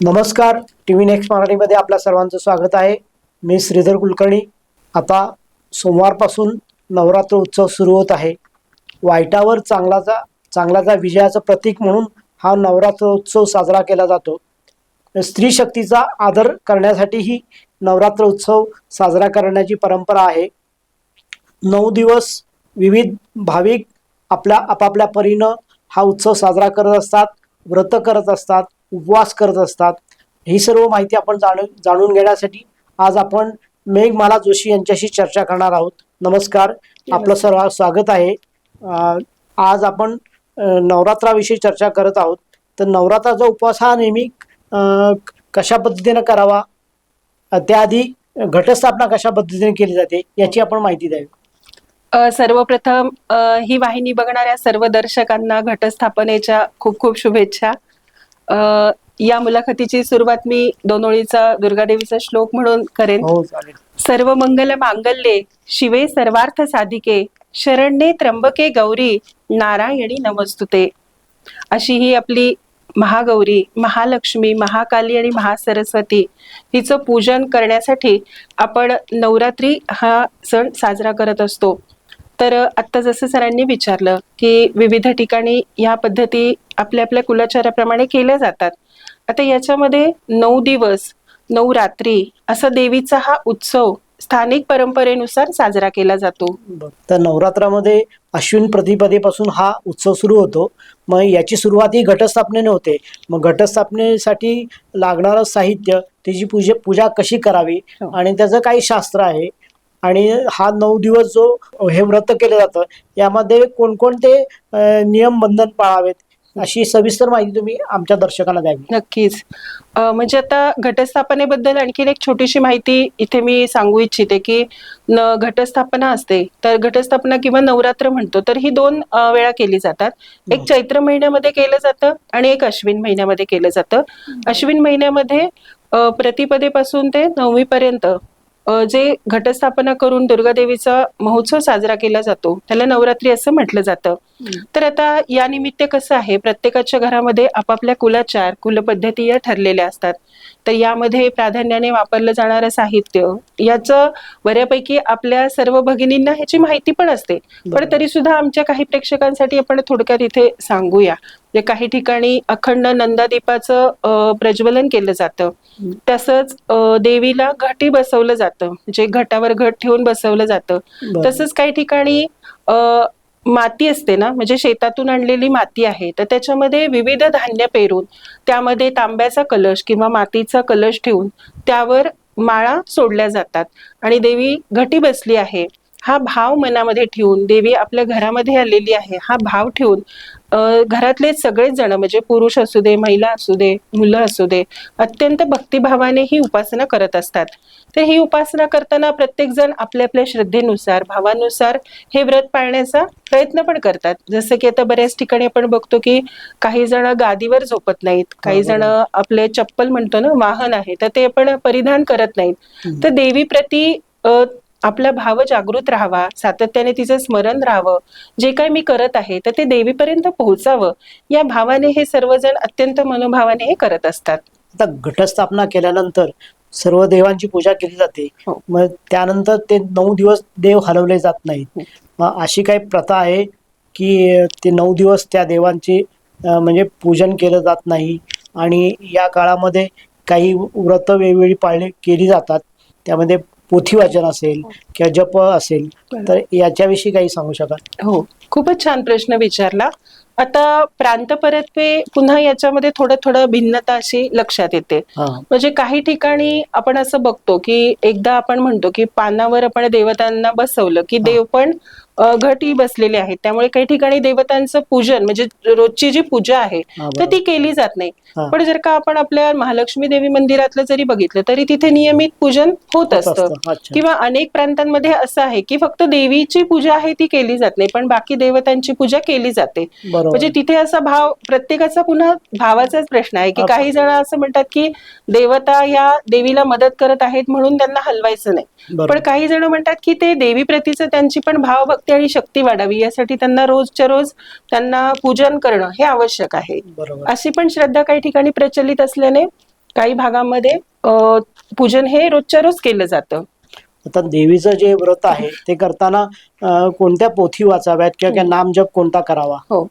नमस्कार. T V next मराठीमध्ये आपल्या सर्वांचं स्वागत आहे. मी श्रीधर कुलकर्णी. आता सोमवारपासून नवरात्र उत्सव सुरू होत आहे. वाईटावर चांगलाचा चांगलाचा विजयाचं प्रतीक म्हणून हा नवरात्र उत्सव साजरा केला जातो. स्त्री शक्तीचा आदर करण्यासाठीही नवरात्र उत्सव साजरा करण्याची परंपरा आहे. नऊ दिवस विविध भाविक आपल्या आपापल्या परीनं हा उत्सव साजरा करत असतात व्रत करत असतात. उपवास करत असतात. ही सर्व माहिती आपण जाणून जाणून घेण्यासाठी आज आपण मेघमाला जोशी यांच्याशी चर्चा करणार आहोत. नमस्कार. आपलं सर्व स्वागत आहे. आज आपण नवरात्राविषयी चर्चा करत आहोत. तर नवरात्राचा उपवास हा नेहमी कशा पद्धतीने करावा? त्याआधी घटस्थापना कशा पद्धतीने केली जाते याची आपण माहिती द्यावी. सर्वप्रथम ही वाहिनी बघणाऱ्या सर्व दर्शकांना घटस्थापनेच्या खूप खूप शुभेच्छा. या मुलाखतीची सुरुवात मी दोन ओळीचा दुर्गादेवीचा श्लोक म्हणून करेन. हो सर्व मंगल मांगल्ये शिवे सर्वार्थ साधिके शरण्ये त्र्यंबके गौरी नारायणी नमस्तुते. अशी ही आपली महागौरी महालक्ष्मी महाकाली आणि महासरस्वती हिचं पूजन करण्यासाठी आपण नवरात्री हा सण साजरा करत असतो. तर आत्ता जसं सरांनी विचारलं की विविध ठिकाणी ह्या पद्धती आपल्या आपल्या कुलाचाराप्रमाणे केल्या जातात आता याच्यामध्ये नऊ दिवस नऊ रात्री असा देवीचा हा उत्सव स्थानिक परंपरेनुसार साजरा केला जातो. तर नवरात्रामध्ये अश्विन प्रतिपदेपासून हा उत्सव सुरू होतो मग याची सुरुवात ही घटस्थापनेने होते मग घटस्थापनेसाठी लागणारं साहित्य त्याची पूजा पूजा कशी करावी हो. आणि त्याचं काही शास्त्र आहे आणि हा नऊ दिवस जो हे व्रत केलं जातं यामध्ये कोणकोणते नियम बंधन पाळावेत अशी सविस्तर माहिती तुम्ही आमच्या दर्शकांना द्यावी. नक्कीच. म्हणजे आता घटस्थापनेबद्दल आणखीन एक छोटीशी माहिती इथे मी सांगू इच्छिते की न घटस्थापना असते तर घटस्थापना किंवा नवरात्र म्हणतो तर ही दोन वेळा केली जातात. एक चैत्र महिन्यामध्ये केलं जातं आणि एक अश्विन महिन्यामध्ये केलं जातं. अश्विन महिन्यामध्ये प्रतिपदेपासून ते नवमीपर्यंत अं, जे घटस्थापना करून दुर्गादेवीचा महोत्सव साजरा केला जातो त्याला नवरात्री असं म्हटलं जातं. तर आता या निमित्त कसं आहे? प्रत्येकाच्या घरामध्ये आपापल्या कुलाचार कुलपद्धती या ठरलेल्या असतात. तर यामध्ये प्राधान्याने वापरलं जाणारं साहित्य याचं बऱ्यापैकी आपल्या सर्व भगिनींना ह्याची माहिती पण असते. पण. तरी सुद्धा आमच्या काही प्रेक्षकांसाठी आपण थोडक्यात इथे सांगूया. म्हणजे काही ठिकाणी अखंड नंदादीपाचं प्रज्वलन केलं जातं. तसंच देवीला घटी बसवलं जातं. म्हणजे घटावर घट ठेवून बसवलं जातं. तसंच काही ठिकाणी माती असते ना म्हणजे शेतातून आणलेली माती आहे. तर त्याच्यामध्ये विविध धान्य पेरून त्यामध्ये तांब्याचा कलश किंवा मातीचा कलश ठेवून त्यावर माळा सोडल्या जातात. आणि देवी घटी बसली आहे. हा भाव मनामध्ये ठेवून देवी आपल्या घरामध्ये आलेली आहे हा भाव ठेवून घरातले सगळेच जण म्हणजे पुरुष असू दे महिला असू दे मुलं असू दे अत्यंत भक्तिभावाने ही उपासना करत असतात. तर ही उपासना करताना प्रत्येक जण आपल्या आपल्या श्रद्धेनुसार भावानुसार हे व्रत पाळण्याचा प्रयत्न पण करतात. जसं की आता बऱ्याच ठिकाणी आपण बघतो की काही जण गादीवर झोपत नाहीत काही जण आपले चप्पल म्हणतो ना वाहन आहे तर ते आपण परिधान करत नाहीत. तर देवी प्रती आपला भाव जागृत राहावा सातत्याने तिचं स्मरण राहावं जे काही मी करत आहे तर ते देवीपर्यंत पोहोचावं. या भावाने हे सर्वजण अत्यंत मनोभावाने हे करत असतात. आता घटस्थापना केल्यानंतर सर्व देवांची पूजा केली जाते. हो. मग त्यानंतर ते नऊ दिवस देव हलवले जात नाहीत. हो. मग अशी काही प्रथा आहे की ते नऊ दिवस त्या देवांचे म्हणजे पूजन केलं जात नाही. आणि या काळामध्ये काही व्रत वेगवेगळी पाळणे केली जातात. त्यामध्ये पोथी वाचन असेल किंवा जप असेल तर याच्याविषयी काही सांगू शकाल? हो खूपच छान प्रश्न विचारला. आता प्रांत परत्वे पुन्हा याच्यामध्ये थोडं थोडं भिन्नता अशी लक्षात येते. हा. म्हणजे काही ठिकाणी आपण असं बघतो की एकदा आपण म्हणतो की पानावर आपण देवतांना बसवलं की देव पण घटी बसलेले आहेत त्यामुळे काही ठिकाणी देवतांचं पूजन म्हणजे रोजची जी पूजा आहे हा, तर. ती केली जात नाही. पण जर का आपण आपल्या महालक्ष्मी देवी मंदिरातलं जरी बघितलं तरी तिथे नियमित पूजन होत असतं. किंवा अनेक प्रांतांमध्ये असं आहे की फक्त देवीची पूजा आहे ती केली जात नाही पण बाकी देवतांची पूजा केली जाते म्हणजे तिथे असा भाव प्रत्येकाचा पुन्हा भावाचाच प्रश्न आहे की काही जण असं म्हणतात की देवता या देवीला मदत करत आहेत म्हणून त्यांना हलवायचं नाही. पण काही जण म्हणतात की ते देवी प्रतीचं त्यांची पण भावभक्ती आणि शक्ती वाढावी यासाठी त्यांना रोजच्या रोज त्यांना पूजन करणं हे आवश्यक आहे. अशी पण श्रद्धा काही ठिकाणी प्रचलित असल्याने काही भागामध्ये पूजन हे रोजच्या रोज केलं जातं. आता देवीचं जे व्रत आहे ते करताना कोणत्या पोथी वाचाव्यात किंवा काय नामजप कोणता करावा? हो.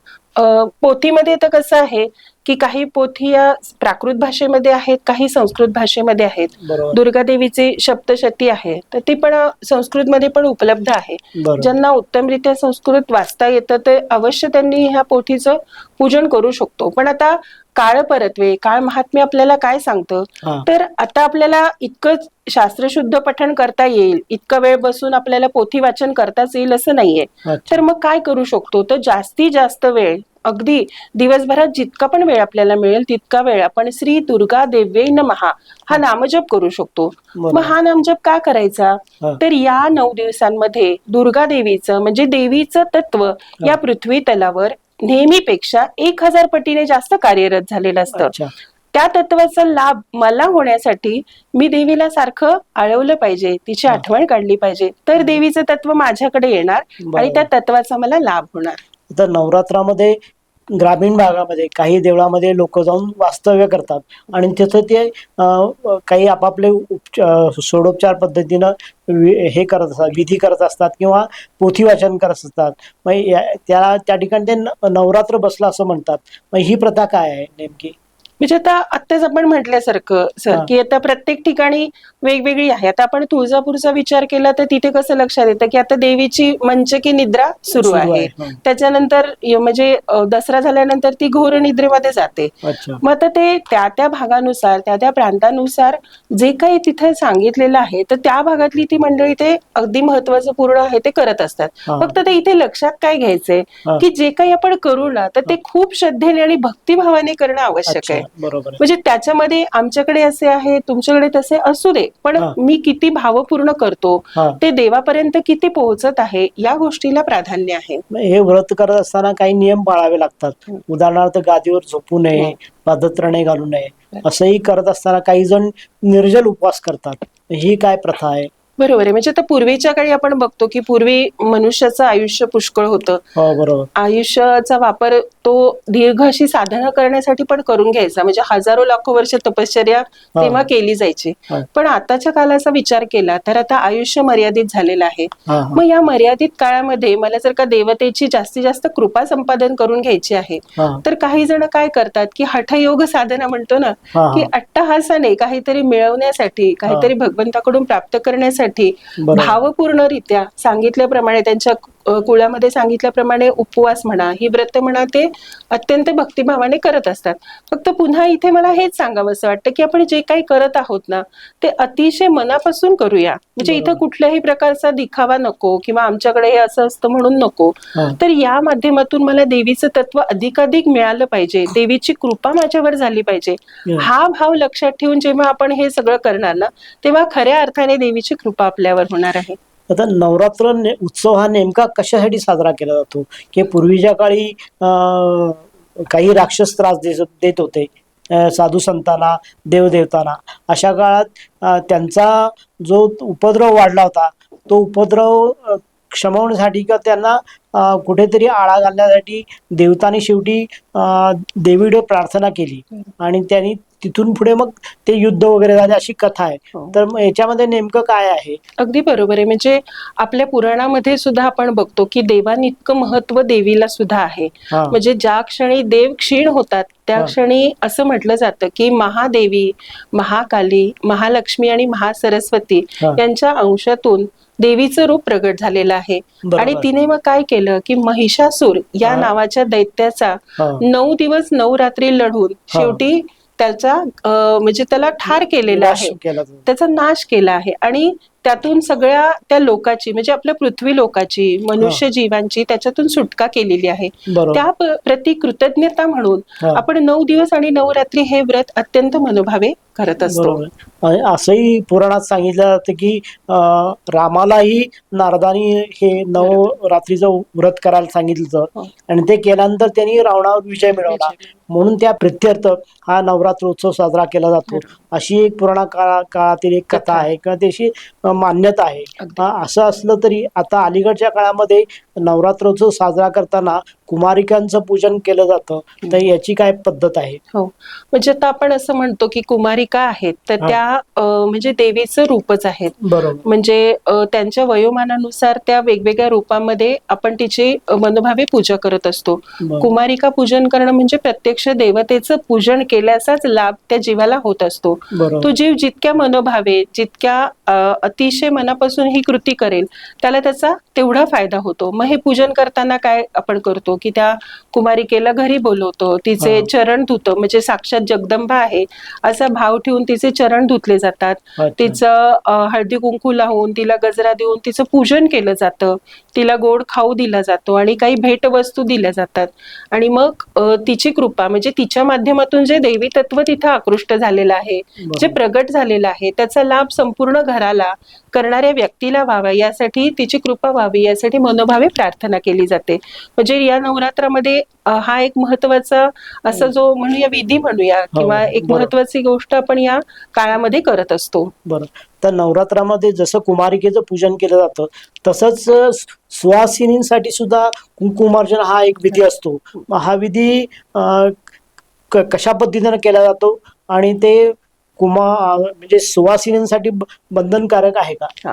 पोथीमध्ये तर कसं आहे की काही पोथी या प्राकृत भाषेमध्ये आहेत काही संस्कृत भाषेमध्ये आहेत. बरोबर. दुर्गा देवीची सप्तशती आहे तर ती पण संस्कृतमध्ये पण उपलब्ध आहे. ज्यांना उत्तमरित्या संस्कृत वाचता येतं ते अवश्य त्यांनी ह्या पोथीचं पूजन करू शकतो. पण आता काळ परत्वे काळ महात्म्य आपल्याला काय सांगतं? तर आता आपल्याला इतकं शास्त्रशुद्ध पठण करता येईल इतका वेळ बसून आपल्याला पोथी वाचन करताच येईल असं नाहीये. तर मग काय करू शकतो? तर जास्तीत जास्त वेळ अगदी दिवसभरात जितका पण वेळ आपल्याला मिळेल तितका वेळ आपण श्री दुर्गा देव्यै नमहा हा नामजप करू शकतो. मग हा नामजप का करायचा. तर या नऊ दिवसांमध्ये दुर्गा देवीचं म्हणजे देवीचं तत्व या पृथ्वी तलावर नेहमीपेक्षा एक हजार पटीने जास्त कार्यरत झालेलं असतं. त्या तत्वाचा लाभ मला होण्यासाठी मी देवीला सारखं आळवलं पाहिजे तिची आठवण काढली पाहिजे. तर देवीचं तत्व माझ्याकडे येणार आणि त्या तत्वाचा मला लाभ होणार. तर नवरात्रामध्ये ग्रामीण भागामध्ये काही देवळामध्ये लोक जाऊन वास्तव्य करतात. आणि तिथं ते काही आपापले उपचार सोडोपचार पद्धतीनं हे करत असतात विधी करत असतात किंवा पोथी वाचन करत असतात. मग या- त्या त्या ठिकाणी ते न- नवरात्र बसलं असं म्हणतात. मग ही प्रथा काय आहे नेमकी? म्हणजे आता आत्ताच आपण म्हटल्यासारखं सर. की आता प्रत्येक ठिकाणी वेगवेगळी आहे आता आपण तुळजापूरचा विचार केला तर तिथे कसं लक्षात येतं की आता देवीची मंचकी निद्रा सुरू आहे. त्याच्यानंतर म्हणजे दसरा झाल्यानंतर ती घोर निद्रेमध्ये जाते मग आता ते त्या त्या भागानुसार त्या त्या प्रांतानुसार जे काही तिथे सांगितलेलं आहे तर त्या भागातली ती मंडळी ते अगदी महत्वाचं पूर्ण आहे ते करत असतात. फक्त ते इथे लक्षात काय घ्यायचंय. की जे काही आपण करू ना तर ते खूप श्रद्धेने आणि भक्तिभावाने करणं आवश्यक आहे बरोबर. म्हणजे त्याच्यामध्ये आमच्याकडे असे आहे तुमच्याकडे तसे असू दे पण. मी किती भावपूर्ण करतो ते देवापर्यंत किती पोहोचत आहे या गोष्टीला प्राधान्य आहे. हे व्रत करत असताना काही नियम पाळावे लागतात. उदाहरणार्थ गादीवर झोपू नये. पादत्राणे घालू नये असंही करत असताना काही जण निर्जल उपवास करतात. ही काय प्रथा आहे? बरोबर आहे. म्हणजे आता पूर्वीच्या काळी आपण बघतो की पूर्वी मनुष्याचं आयुष्य पुष्कळ होतं. हो बरोबर. आयुष्याचा वापर तो दीर्घ अशी साधना करण्यासाठी पण करून घ्यायचा. म्हणजे हजारो लाखो वर्ष तपश्चर्या तेव्हा केली जायची. हा. पण आताच्या कालाचा विचार केला तर आता आयुष्य मर्यादित झालेलं आहे. हा हा. मग या मर्यादित काळामध्ये मला जर का देवतेची जास्तीत जास्त कृपा संपादन करून घ्यायची आहे हा. तर काही जण काय करतात की हठयोग साधना म्हणतो ना हा की अट्टहासाने काहीतरी मिळवण्यासाठी काहीतरी भगवंताकडून प्राप्त करण्यासाठी बरोबर. भावपूर्णरित्या सांगितल्याप्रमाणे त्यांच्या कुळामध्ये सांगितल्याप्रमाणे उपवास म्हणा ही व्रत म्हणा ते अत्यंत भक्तिभावाने करत असतात. फक्त पुन्हा इथे मला हेच सांगावं असं वाटतं की आपण जे काही करत आहोत ना ते अतिशय मनापासून करूया. म्हणजे इथं. कुठल्याही प्रकारचा दिखावा नको किंवा आमच्याकडे हे असं असतं म्हणून नको. तर या माध्यमातून मला देवीचं तत्व अधिकाधिक मिळालं पाहिजे. देवीची कृपा माझ्यावर झाली पाहिजे. हा भाव लक्षात ठेवून जेव्हा आपण हे सगळं करणार ना तेव्हा खऱ्या अर्थाने देवीची कृपा आपल्यावर होणार आहे. आता नवरात्र ने- उत्सव हा नेमका कशासाठी साजरा केला जातो? की पूर्वीच्या काळी काही राक्षस त्रास देत देत होते. साधू संतांना देवदेवतांना. अशा काळात त्यांचा जो उपद्रव वाढला होता तो उपद्रव क्षमवण्यासाठी किंवा त्यांना कुठेतरी आळा घालण्यासाठी देवतांनी शेवटी अं, देवीकडे प्रार्थना केली. आणि त्यांनी तिथून पुढे मग ते युद्ध वगैरे झाले अशी कथा आहे हो. तर मग याच्यामध्ये नेमकं काय आहे अगदी बरोबर आहे म्हणजे आपल्या पुराणामध्ये सुद्धा आपण बघतो की देवानी इतकं महत्त्व देवीला सुद्धा आहे हा म्हणजे ज्या क्षणी देव क्षीण होतात त्या हा. क्षणी असं म्हटलं जातं की महादेवी महाकाली महालक्ष्मी आणि महासरस्वती हा. यांच्या अंशातून देवीचं रूप प्रगट झालेलं आहे बरोबर. आणि तिने मग काय केलं की महिषासूर या हा. नावाच्या दैत्याचा हा. नऊ दिवस नऊ रात्री लढून. शेवटी त्याचा म्हणजे त्याला ठार केलेला आहे. त्याचा नाश केला आहे आणि त्यातून सगळ्या त्या लोकाची म्हणजे आपल्या पृथ्वी लोकाची मनुष्य जीवांची त्याच्यातून सुटका केलेली आहे. त्या प्रति कृतज्ञता म्हणून हा. आपण नऊ दिवस आणि नऊ रात्री हे व्रत अत्यंत मनोभावे करत असतो. असंही पुराणात सांगितलं जातं की रामालाही नारदानी हे नव रात्रीचं व्रत करायला सांगितलं हो. आणि ते केल्यानंतर त्यांनी रावणावर विजय मिळवला. म्हणून त्या प्रित्यर्थ हा नवरात्र उत्सव साजरा केला जातो. अशी एक पुराणा काळा काळातील एक कथा. आहे. किंवा त्याची अं, मान्यता आहे. असं असलं तरी आता अलीकडच्या काळामध्ये नवरात्रोत्सव साजरा करताना कुमारिकांचं पूजन केलं जातं. तर याची काय पद्धत आहे? हो. म्हणजे आता आपण असं म्हणतो की कुमारिका आहेत तर. त्या म्हणजे देवीचं रूपच आहेत. बरोबर. म्हणजे त्यांच्या वयोमानानुसार त्या वेगवेगळ्या रूपामध्ये आपण तिची मनोभावे पूजा करत असतो. कुमारिका पूजन करणं म्हणजे प्रत्यक्ष देवतेचं पूजन केल्याचाच लाभ त्या जीवाला होत असतो. तो जीव जितक्या मनोभावे जितक्या अतिशय मनापासून ही कृती करेल त्याला त्याचा तेवढा फायदा होतो मग हे पूजन करताना काय आपण करतो की त्या कुमारिकेला घरी बोलवतो तिचे. चरण धुतो म्हणजे साक्षात जगदंबा आहे असा भाव ठेवून तिचे चरण धुतले जातात. तिचं हळदी कुंकू लावून तिला गजरा देऊन तिचं पूजन केलं जातं तिला गोड खाऊ दिला जातो आणि काही भेटवस्तू दिल्या जातात आणि मग तिची कृपा म्हणजे तिच्या माध्यमातून जे देवी तत्व तिथं आकृष्ट झालेलं आहे जे. प्रगट झालेलं आहे त्याचा लाभ संपूर्ण घराला करणाऱ्या व्यक्तीला व्हावा यासाठी तिची कृपा व्हावी यासाठी मनोभावे प्रार्थना केली जाते. म्हणजे या नवरात्रामध्ये हा एक महत्त्वाचा असा जो म्हणूया विधी म्हणूया किंवा एक. महत्वाची गोष्ट आपण या काळामध्ये करत असतो. बरं तर नवरात्रामध्ये जसं कुमारिकेचं पूजन केलं जातं तसंच सुवासिनींसाठी सुद्धा कुंकुमार्जन हा एक विधी असतो. हा विधी कशा पद्धतीने केला जातो आणि ते कुमा म्हणजे सुवासिनींसाठी बंधनकारक आहे का?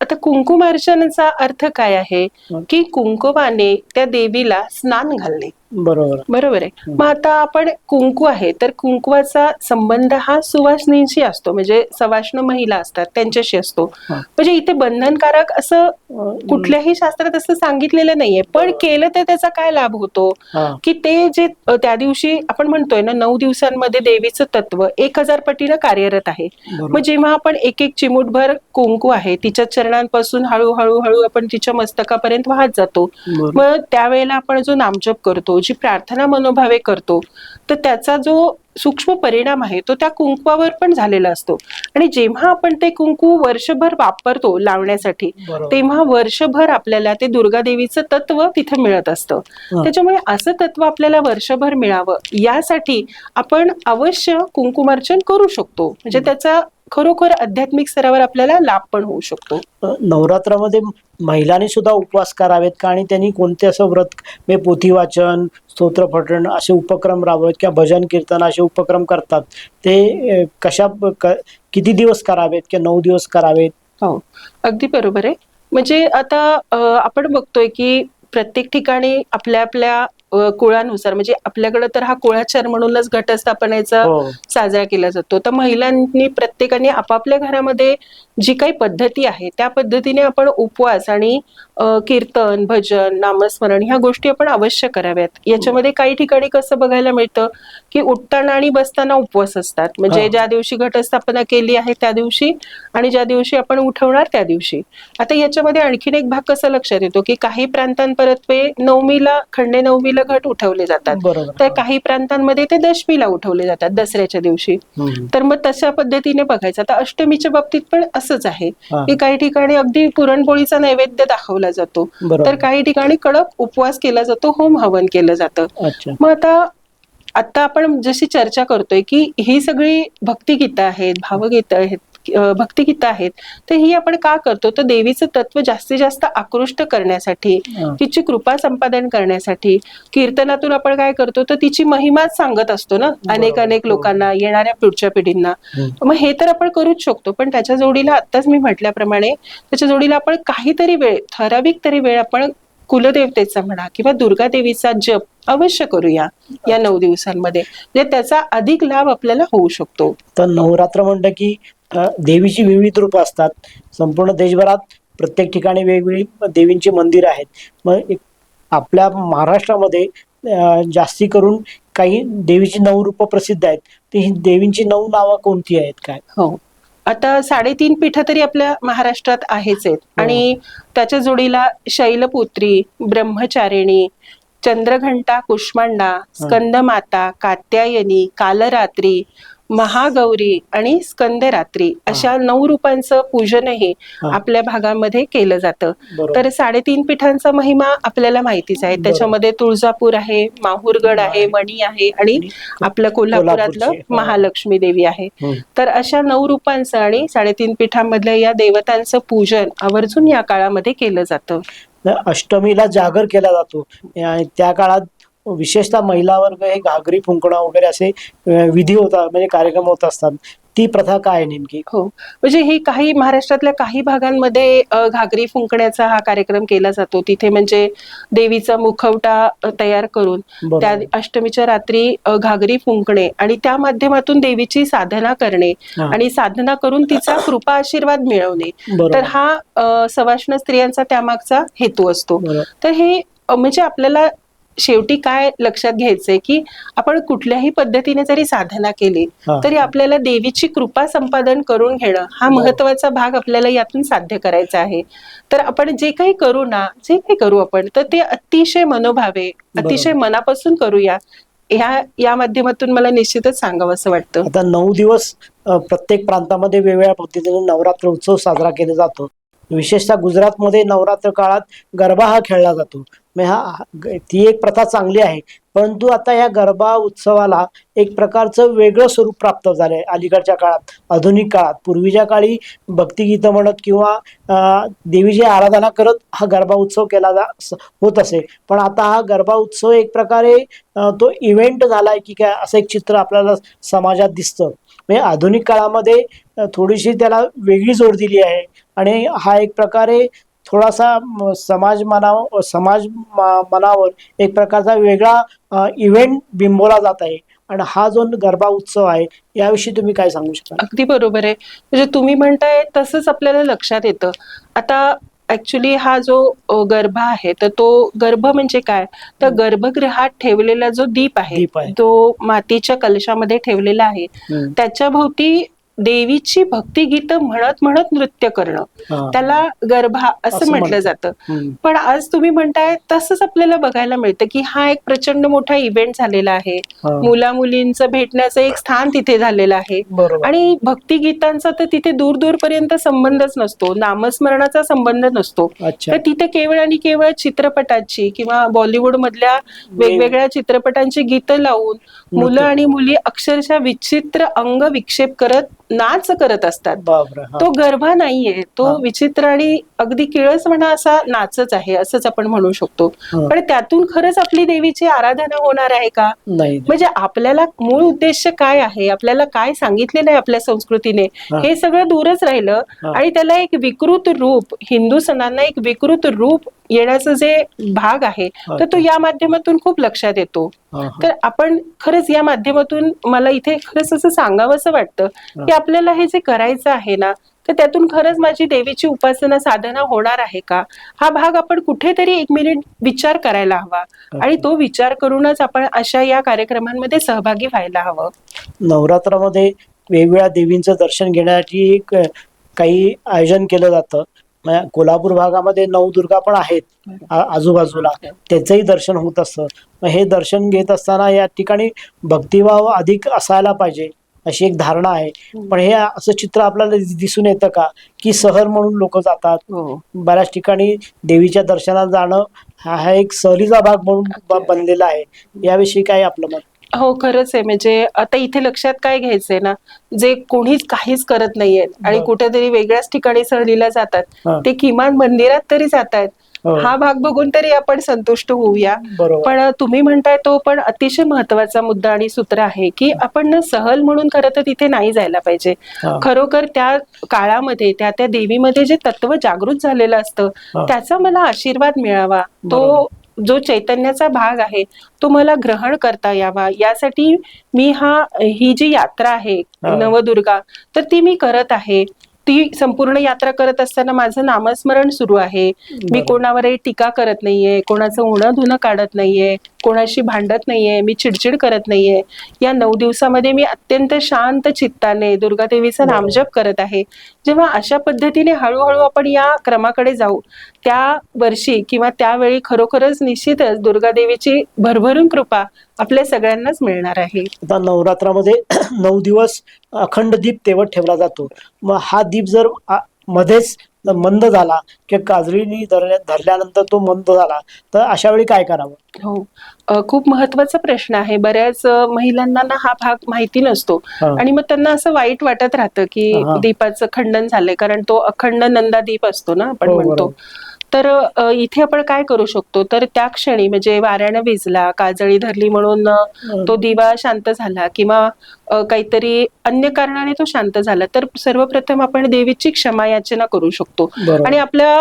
आता कुंकुमार्चनाचा अर्थ काय आहे. की कुंकुमाने त्या देवीला स्नान घालणे. बरोबर. बरोबर आहे. मग आता आपण कुंकू आहे तर कुंकवाचा संबंध हा सुवासनींशी असतो म्हणजे सवाष्ण महिला असतात त्यांच्याशी असतो. म्हणजे इथे बंधनकारक असं कुठल्याही शास्त्रात असं सांगितलेलं नाहीये पण केलं तर त्याचा काय लाभ होतो? की ते जे त्या दिवशी आपण म्हणतोय ना नऊ दिवसांमध्ये देवीचं तत्व एक हजार पटीनं कार्यरत आहे. मग जेव्हा आपण एक एक चिमूटभर कुंकू आहे तिच्या चरणांपासून हळूहळू हळू आपण तिच्या मस्तकापर्यंत वाहत जातो. मग त्यावेळेला आपण जो नामजप करतो. जी प्रार्थना मनोभावे करतो तर त्याचा जो सूक्ष्म परिणाम आहे तो त्या कुंकवावर पण झालेला असतो आणि जेव्हा आपण ते कुंकू वर्षभर वापरतो लावण्यासाठी. तेव्हा वर्षभर आपल्याला ते दुर्गा देवीचं तत्व तिथं मिळत असतं. त्याच्यामुळे असं तत्व आपल्याला वर्षभर मिळावं यासाठी आपण अवश्य कुंकुमार्चन करू शकतो म्हणजे त्याचा खरोखर आध्यात्मिक स्तरावर आपल्याला लाभ पण होऊ शकतो. नवरात्रामध्ये महिलांनी सुद्धा उपवास करावेत का? आणि त्यांनी कोणते असं व्रत म्हणजे पोथी वाचन स्तोत्र पठण असे उपक्रम राबवत किंवा भजन कीर्तन असे उपक्रम करतात? ते कशा किती दिवस करावेत किंवा नऊ दिवस करावेत? हो अगदी बरोबर आहे. म्हणजे आता आपण बघतोय की प्रत्येक ठिकाणी आपल्या आपल्या कुळानुसार म्हणजे आपल्याकडे तर हा कुळाचार म्हणूनच घटस्थापनेचा हो. साजरा केला जातो. तर महिलांनी प्रत्येकाने आपापल्या घरामध्ये जी काही पद्धती आहे त्या पद्धतीने आपण उपवास आणि कीर्तन भजन नामस्मरण ह्या गोष्टी आपण अवश्य कराव्यात. याच्यामध्ये काही ठिकाणी कसं बघायला मिळतं की उठताना आणि बसताना उपवास असतात. म्हणजे हा. ज्या दिवशी घटस्थापना केली आहे त्या दिवशी आणि ज्या दिवशी आपण उठवणार त्या दिवशी. आता याच्यामध्ये आणखीन एक भाग कसा लक्षात येतो की काही प्रांतांपरत्वे नवमीला खंडे नवमीला घट उठवले जातात. बरोबर. तर काही प्रांतांमध्ये ते दशमीला उठवले जातात दसऱ्याच्या दिवशी. तर मग तशा पद्धतीने बघायचं. आता अष्टमीच्या बाबतीत पण असंच आहे. की काही ठिकाणी अगदी पुरणपोळीचा नैवेद्य दाखवला जातो. तर काही ठिकाणी कडक उपवास केला जातो होम हवन केलं जातं. मग आता आता आपण जशी चर्चा करतोय की ही सगळी भक्तिगीतं आहेत भावगीतं आहेत भक्तिगीतं आहेत तर ही आपण का करतो तर देवीचं तत्व जास्तीत जास्त आकृष्ट करण्यासाठी. तिची कृपा संपादन करण्यासाठी कीर्तनातून आपण काय करतो तर तिची महिमाच सांगत असतो ना अनेक. अनेक हो. लोकांना येणाऱ्या पुढच्या पिढींना. मग हे तर आपण करूच शकतो पण त्याच्या जोडीला आत्ताच मी म्हटल्याप्रमाणे त्याच्या जोडीला आपण काहीतरी वेळ ठराविक तरी वेळ आपण कुलदेवतेचा म्हणा किंवा दुर्गा देवीचा जप अवश्य करूया या नऊ दिवसांमध्ये म्हणजे त्याचा अधिक लाभ आपल्याला होऊ शकतो तर नवरात्र म्हणलं की देवीची विविध रूप असतात. संपूर्ण देशभरात प्रत्येक ठिकाणी वेगवेगळी देवींची मंदिर आहेत. मग आपल्या महाराष्ट्रामध्ये जास्ती करून काही देवीची नऊ रूप प्रसिद्ध आहेत. ती ही देवींची नऊ नावं कोणती आहेत काय? हो. आता साडेतीन पीठ तरी आपल्या महाराष्ट्रात आहेच आहेत. हो. आणि त्याच्या जोडीला शैलपुत्री ब्रह्मचारिणी चंद्रघंटा कुष्मांडा स्कंदमाता कात्यायनी कालरात्री महागौरी आणि स्कंदरात्री अशा नऊ रूपांचं पूजनही. आपल्या भागामध्ये केलं जातं तर साडेतीन पीठांचा महिमा आपल्याला माहितीच आहे. त्याच्यामध्ये तुळजापूर आहे माहूरगड आहे मणी आहे आणि आपलं कोल्हापुरातलं. महालक्ष्मी देवी आहे. तर अशा नऊ रूपांचं आणि साडेतीन पीठांमधल्या या देवतांचं पूजन आवर्जून या काळामध्ये केलं जातं अष्टमीला जागर केला जातो त्या काळात विशेषतः महिला वर्ग हे घागरी फुंकणं वगैरे असे विधी होतात म्हणजे कार्यक्रम होत असतात. ती प्रथा काय नेमकी? हो. म्हणजे ही काही महाराष्ट्रातल्या काही भागांमध्ये घागरी फुंकण्याचा हा कार्यक्रम केला जातो. तिथे म्हणजे देवीचा मुखवटा तयार करून त्या अष्टमीच्या रात्री घागरी फुंकणे आणि त्या माध्यमातून देवीची साधना करणे. आणि साधना करून तिचा कृपा आशीर्वाद मिळवणे. तर हा सवाष्ण स्त्रियांचा त्यामागचा हेतू असतो. तर हे म्हणजे आपल्याला शेवटी काय लक्षात घ्यायचंय की आपण कुठल्याही पद्धतीने जरी साधना केली. तरी आपल्याला देवीची कृपा संपादन करून घेणं हा. महत्त्वाचा भाग आपल्याला यातून साध्य करायचा आहे. तर आपण जे काही करू ना जे काही करू आपण तर ते अतिशय मनोभावे अतिशय मनापासून करूया. ह्या या माध्यमातून मला निश्चितच सांगावं असं वाटतं. आता नऊ दिवस प्रत्येक प्रांतामध्ये वेगवेगळ्या पद्धतीने नवरात्र उत्सव साजरा केला जातो. विशेषतः गुजरातमध्ये नवरात्र काळात गरबा हा खेळला जातो. म्हणजे हा ती एक प्रथा चांगली आहे. परंतु आता या गरबा उत्सवाला एक प्रकारचं वेगळं स्वरूप प्राप्त झालं आहे अलीकडच्या काळात. आधुनिक काळात. पूर्वीच्या काळी भक्तिगीतं म्हणत किंवा देवीची आराधना करत हा गरबा उत्सव केला जा होत असे. पण आता हा गरबा उत्सव एक प्रकारे तो इव्हेंट झालाय की काय असं एक चित्र आपल्याला समाजात दिसतं. म्हणजे आधुनिक काळामध्ये थोडीशी त्याला वेगळी जोड दिली आहे. आणि हा एक प्रकारे थोडासा समाज मनाव समाज मनावर एक प्रकारचा वेगळा इव्हेंट बिंबवला जात आहे. आणि हा जो गरबा उत्सव आहे याविषयी तुम्ही काय सांगू शकाल? अगदी बरोबर आहे. म्हणजे तुम्ही म्हणताय तसंच आपल्याला लक्षात येतं. आता ऍक्च्युली हा जो गर्भ आहे तर तो गर्भ म्हणजे काय? तर गर्भगृहात ठेवलेला जो दीप आहे. तो मातीच्या कलशामध्ये ठेवलेला आहे. त्याच्या भोवती देवीची भक्तिगीत म्हणत म्हणत नृत्य करणं. त्याला गर्भा असं म्हटलं. जातं. पण आज तुम्ही म्हणताय तसंच आपल्याला बघायला मिळतं की हा एक प्रचंड मोठा इव्हेंट झालेला आहे. मुला मुलींचं भेटण्याचं एक स्थान तिथे झालेलं आहे. आणि भक्तिगीतांचा तर तिथे दूर दूर पर्यंत संबंधच नसतो. नामस्मरणाचा संबंध नसतो. तर तिथे केवळ आणि केवळ चित्रपटाची किंवा बॉलिवूड मधल्या वेगवेगळ्या चित्रपटांची गीतं लावून मुलं आणि मुली अक्षरशः विचित्र अंग विक्षेप करत नाच करत असतात. तो गरबा नाहीये तो. विचित्र आणि अगदी किळस म्हणा असा नाचच आहे असंच आपण म्हणू शकतो. पण त्यातून खरंच आपली देवीची आराधना होणार आहे का नाही म्हणजे आपल्याला मूळ उद्देश काय आहे आपल्याला काय सांगितलेलं आहे आपल्या संस्कृतीने हा. सगळं दूरच राहिलं. आणि त्याला एक विकृत रूप हिंदू सणांना एक विकृत रूप येण्याचं जे भाग आहे तर तो या माध्यमातून खूप लक्षात येतो. तर आपण खरंच या माध्यमातून मला इथे खरंच असं सांगावं असं वाटतं की आपल्याला हे जे करायचं आहे ना तर त्यातून खरंच माझी देवीची उपासना साधना होणार आहे का? हा भाग आपण कुठेतरी एक मिनिट विचार करायला हवा आणि तो विचार करूनच आपण अशा या कार्यक्रमांमध्ये सहभागी व्हायला हवं. नवरात्रामध्ये वेगवेगळ्या देवींचं दर्शन अ, काही आयोजन केलं जातं. म्हणजे कोल्हापूर भागामध्ये नवदुर्गा पण आहेत आजूबाजूला. त्याचंही दर्शन होत असतं. मग हे दर्शन घेत असताना या ठिकाणी भक्तिभाव अधिक असायला पाहिजे अशी एक धारणा आहे. पण हे असं चित्र आपल्याला दिसून येतं का की सहल म्हणून लोक जातात. हो. बऱ्याच ठिकाणी देवीच्या दर्शनात जाणं हा हा एक सहलीचा भाग म्हणून ब- बनलेला आहे. याविषयी काय आपलं मत? हो खरंच आहे म्हणजे आता इथे लक्षात काय घ्यायचंय ना जे कोणीच काहीच करत नाहीयेत आणि बरं. कुठेतरी वेगळ्याच ठिकाणी सहलीला जातात हा. ते किमान मंदिरात तरी जातायत हो. हा भाग बघून तरी आपण संतुष्ट होऊया बरोबर पण तुम्ही म्हणताय तो पण अतिशय महत्त्वाचा मुद्दा आणि सूत्र आहे की आपण ना सहल म्हणून खरं तर तिथे नाही जायला पाहिजे हा. खरोखर त्या काळामध्ये त्या त्या देवीमध्ये जे तत्व जागृत झालेलं असतं हा. त्याचा मला आशीर्वाद मिळावा बरोबर. जो चैतन्याचा भाग आहे तो मला ग्रहण करता यावा यासाठी मी हा ही जी यात्रा आहे. नवदुर्गा तर ती मी करत आहे ती संपूर्ण यात्रा करत असताना माझं नामस्मरण सुरू आहे मी. कोणावरही टीका करत नाहीये कोणाचं उणं धुणं काढत नाहीये कोणाशी भांडत नाहीये मी चिडचिड करत नाहीये. या नऊ दिवसामध्ये मी अत्यंत शांत चित्ताने दुर्गा देवीचा बरोबर. नामजप करत आहे. जेव्हा अशा पद्धतीने हळूहळू आपण या क्रमाकडे जाऊ त्या वर्षी किंवा त्यावेळी खरोखरच निश्चितच दुर्गा देवीची भरभरून कृपा आपल्या सगळ्यांनाच मिळणार आहे. आता नवरात्रामध्ये नऊ दिवस अखंड दीप तेवत ठेवला जातो. मग हा दीप जर आ- मंद झाला किंवा काजळीनी धरल्या धरल्यानंतर तो मंद झाला तर अशा वेळी काय करावं हो खूप महत्त्वाचा प्रश्न आहे बऱ्याच महिलांना ना हा भाग माहिती नसतो. आणि मग त्यांना असं वाईट वाटत राहतं की. दीपाचं खंडन झालंय कारण तो अखंड नंदा दीप असतो ना आपण हो, म्हणतो. तर इथे आपण काय करू शकतो? तर त्या क्षणी म्हणजे वाऱ्यानं विजला काजळी धरली म्हणून तो दिवा शांत झाला किंवा काहीतरी अन्य कारणाने तो शांत झाला तर सर्वप्रथम आपण देवीची क्षमा याचना करू शकतो. आणि आपल्या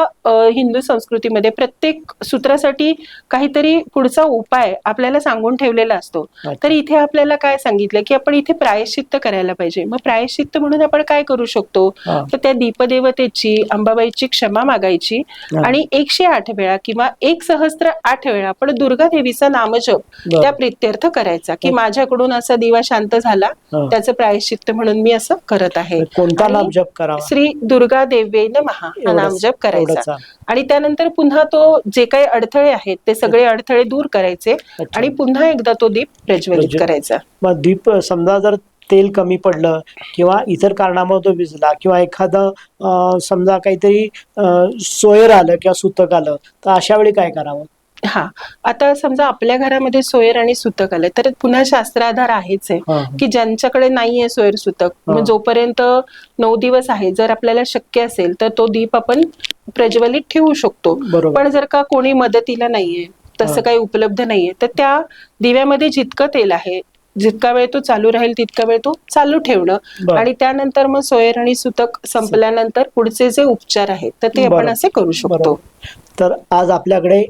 हिंदू संस्कृतीमध्ये प्रत्येक सूत्रासाठी काहीतरी पुढचा उपाय आपल्याला सांगून ठेवलेला असतो. तर इथे आपल्याला काय सांगितलं की आपण इथे प्रायश्चित्त करायला पाहिजे. मग प्रायश्चित्त म्हणून आपण काय करू शकतो. तर त्या दीपदेवतेची अंबाबाईची क्षमा मागायची हा. आणि एकशे आठ वेळा किंवा एक सहस्त्र आठ वेळा आपण दुर्गा देवीचा नामजप. त्या प्रित्यर्थ करायचा की. माझ्याकडून असा दिवा शांत झाला. त्याचं प्रायश्चित्त म्हणून मी असं करत आहे कोणता आणि नाम जप करावा श्री दुर्गा देवे नमहा हा नामजप करायचा. आणि त्यानंतर पुन्हा तो जे काही अडथळे आहेत ते सगळे अडथळे दूर करायचे आणि पुन्हा एकदा तो दीप प्रज्वलित प्रज्वलित. करायचा मग दीप समजा जर तेल कमी पडलं किंवा इतर कारणामुळे तो विजला किंवा एखादं समजा काहीतरी सोयर आलं किंवा सुतक आलं तर अशा वेळी काय करावं? हा. आता समजा आपल्या घरामध्ये सोयर आणि सुतक आले तर पुन्हा शास्त्राधार आहेच आहे. की ज्यांच्याकडे नाहीये सोयर सुतक. जोपर्यंत नऊ दिवस आहे जर आपल्याला शक्य असेल तर तो दीप आपण प्रज्वलित ठेवू शकतो. पण जर का कोणी मदतीला नाहीये तसं. काही उपलब्ध नाहीये तर त्या दिव्यामध्ये जितकं तेल आहे जितका वेळ तो चालू राहील तितका वेळ तो चालू ठेवणं बरं. आणि त्यानंतर मग सोयर आणि सुतक संपल्यानंतर पुढचे जे उपचार आहेत तर ते आपण बरं. असे करू शकतो बरोबर. तर आज आपल्याकडे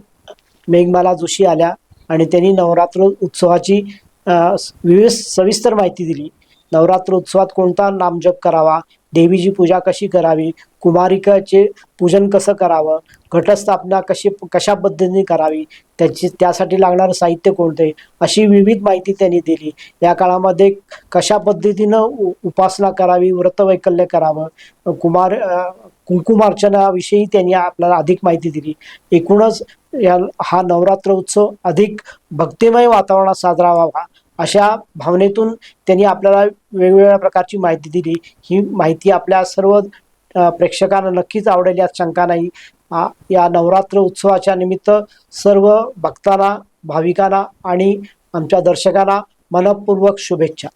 मेघमाला जोशी आल्या आणि त्यांनी नवरात्र उत्सवाची अं, विविध सविस्तर माहिती दिली नवरात्र उत्सवात कोणता नामजप करावा देवीची पूजा कशी करावी? कुमारिकाचे पूजन कसं करावं? घटस्थापना कशी कशा पद्धतीने करावी? त्याची त्यासाठी लागणारं साहित्य कोणते? अशी विविध माहिती त्यांनी दिली. या काळामध्ये कशा पद्धतीनं उ- उपासना करावी? व्रतवैकल्य करावं? कुमार कुंकुमार्चनाविषयी त्यांनी आपल्याला अधिक माहिती दिली. एकूणच या हा नवरात्र उत्सव अधिक भक्तिमय वातावरणात साजरा व्हावा. अशा भावनेतून त्यांनी आपल्याला वेगवेगळ्या प्रकारची माहिती दिली. ही माहिती आपल्या सर्व प्रेक्षकांना नक्कीच आवडेल यात शंका नाही. या नवरात्र उत्सवाच्या निमित्त सर्व भक्तांना भाविकांना आणि आमच्या दर्शकांना मनपूर्वक शुभेच्छा.